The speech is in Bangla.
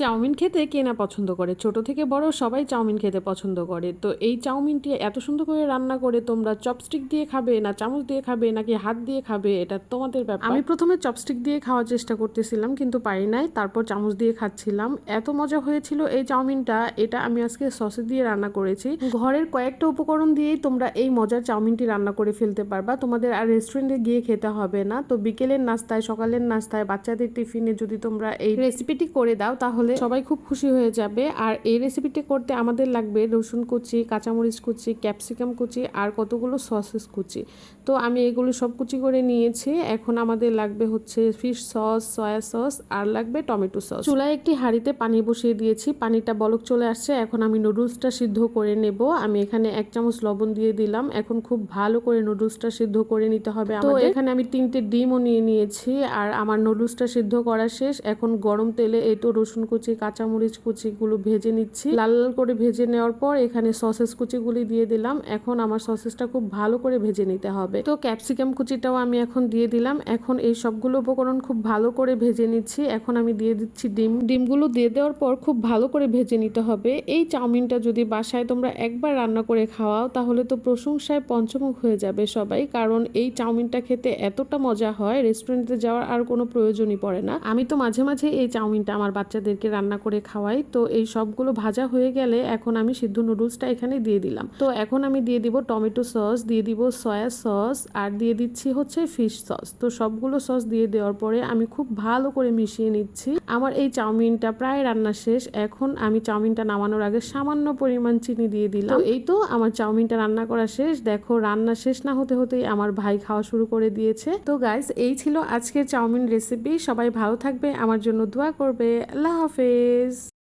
চাউমিন খেতে কে না পছন্দ করে? ছোট থেকে বড় সবাই চাউমিন খেতে পছন্দ করে। তো এই চাউমিনটি এত সুন্দর করে রান্না করে তোমরা চপস্টিক দিয়ে খাবে না চামচ দিয়ে খাবে নাকি হাত দিয়ে খাবে? এটা তোমাদের ব্যাপার। আমি প্রথমে চপস্টিক দিয়ে খাওয়ার চেষ্টা করতেছিলাম কিন্তু পারি নাই। তারপর চামচ দিয়ে খাচ্ছিলাম। এত মজা হয়েছিল এই চাউমিনটা। এটা আমি আজকে সসে দিয়ে রান্না করেছি। ঘরের কয়েকটা উপকরণ দিয়েই তোমরা এই মজার চাউমিনটি রান্না করে ফেলতে পারবা। তোমাদের আর রেস্টুরেন্টে গিয়ে খেতে হবে না। তো বিকেলের নাস্তায়, সকালের নাস্তায় বাচ্চাদের টিফিনে যদি তোমরা এই রেসিপিটি করে দাও, তাহলে সবাই খুব খুশি হয়ে যাবে। আর এই রেসিপিটি করতে আমাদের লাগবে রসুন কুচি কাঁচামরিচ কুচি ক্যাপসিকাম কুচি আর কতগুলো সসেস কুচি। তো আমি এগুলো সব কুচি করে নিয়েছি। এখন আমাদের লাগবে হচ্ছে ফিশ সস সয়া সস আর লাগবে টমেটো সস চুলায় একটি হাঁড়িতে পানি বসিয়ে দিয়েছি। পানিটা বলক চলে আসছে। এখন আমি নুডলসটা সিদ্ধ করে নেব। আমি এখানে এক চামচ লবণ দিয়ে দিলাম। এখন খুব ভালো করে নুডলসটা সিদ্ধ করে নিতে হবে তো এখানে আমি তিনটে ডিমও নিয়ে নিয়েছি। আর আমার নুডলসটা সিদ্ধ করা শেষ। এখন গরম তেলে এই তো রসুন কুচি কাঁচামরিচ কুচিগুলো ভেজে নিচ্ছি। লাল লাল করে ভেজে নেওয়ার পর এখানে সসেস কুচিগুলি দিয়ে দিলাম। এখন আমার সসেসটা খুব ভালো করে ভেজে নিতে হবে। তো ক্যাপসিকাম কুচিটাও আমি এখন দিয়ে দিলাম। এখন এই সবগুলো উপকরণ খুব ভালো করে ভেজে নিচ্ছি। এখন আমি দিয়ে দিচ্ছি ডিম। ডিমগুলো দিয়ে দেওয়ার পর খুব ভালো করে ভেজে নিতে হবে। এই চাউমিনটা যদি বাসায় তোমরা একবার রান্না করে খাওয়াও, তাহলে তো প্রশংসায় পঞ্চমুখ হয়ে যাবে সবাই। কারণ এই চাউমিনটা খেতে এতটা মজা হয়, রেস্টুরেন্টে যাওয়ার আর কোনো প্রয়োজনই পড়ে না। আমি তো মাঝে মাঝে এই চাউমিনটা আমার বাচ্চাদেরকে রান্না করে খাওয়াই। তো এই সবগুলো ভাজা হয়ে গেলে এখন আমি সিদ্ধ নুডলসটা এখানে দিয়ে দিলাম। তো এখন আমি দিয়ে দিব টমেটো সস, দিয়ে দিব সয়া সস, আর দিয়ে দিচ্ছি হচ্ছে ফিশ সস। তো সবগুলো সস দিয়ে দেওয়ার পরে আমি খুব ভালো করে মিশিয়ে নিচ্ছি। আমার এই চাউমিনটা প্রায় রান্না শেষ। এখন আমি চাউমিনটা নামানোর আগে সামান্য পরিমাণ চিনি দিয়ে দিলাম। এই তো আমার চাউমিনটা রান্না করা শেষ। দেখো রান্না শেষ না হতে হতেই আমার ভাই খাওয়া শুরু করে দিয়েছে। তো গাইস এই ছিল আজকের চাউমিন রেসিপি সবাই ভালো থাকবে। আমার জন্য দোয়া করবে। আল্লাহ face.